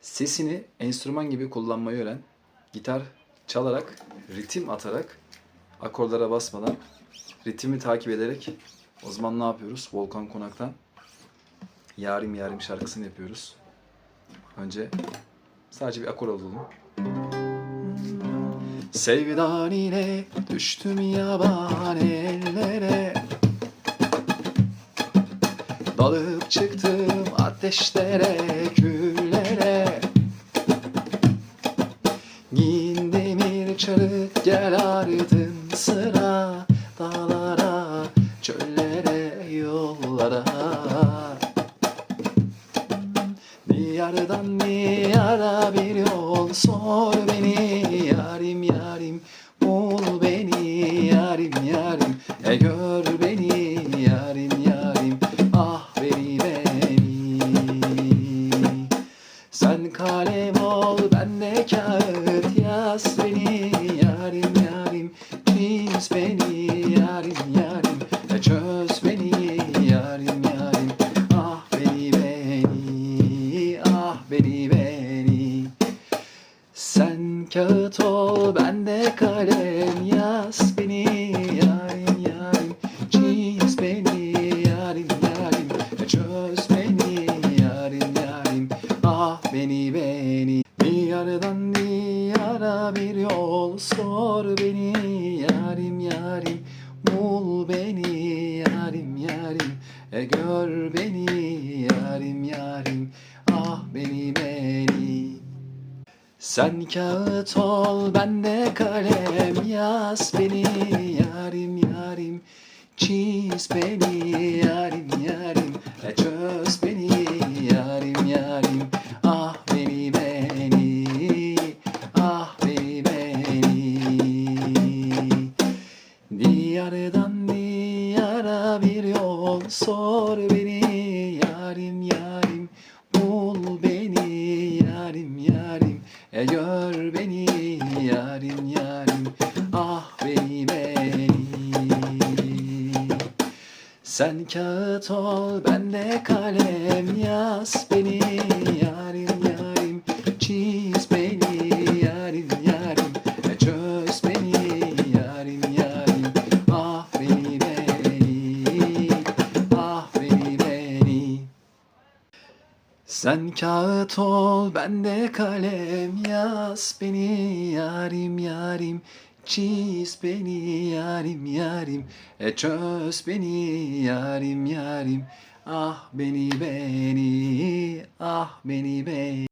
Sesini enstrüman gibi kullanmayı öğren. Gitar çalarak, ritim atarak, akorlara basmadan, ritmi takip ederek o zaman ne yapıyoruz? Volkan Konak'tan Yarim Yarim şarkısını yapıyoruz. Önce sadece bir akor alalım. Sevdan ile düştüm yaban ellere Dalıp çıktım ateşlere, küllere çarık gel ardın sıra Dağlara, çöllere, yollara. Diyardan diyara bir yol sor beni Yarim yarim bul beni Yarim yarim. E gör beni Yarim yarim ah beni beni. Sen kalem ol ben de kağıt kağıt ol ben de kalem yaz beni yarim yarim. Çiz beni yarim yarim. Çöz beni yarim yarim. Ah beni beni. Diyardan diyara bir yol sor beni yarim yarim. Bul beni yarim yarim. E gör beni yarim yarim. Ah beni beni sen kağıt ol ben de kalem. Yaz beni yarim yarim. Çiz beni yarim yarim. Çöz beni yarim yarim. Ah beni beni. Ah beni beni. Diyardan diyara bir yol. Sor beni yarim yarim sen kağıt ol ben de kalem. Yaz beni yarim yarim çiz beni yarim yarim çöz beni yarim yarim. Ah beni beni ah beni beni. Sen kağıt ol ben de kalem. Yaz beni yarim yarim çiz beni yarim yarim e çöz beni yarim yarim. Ah beni beni ah beni beni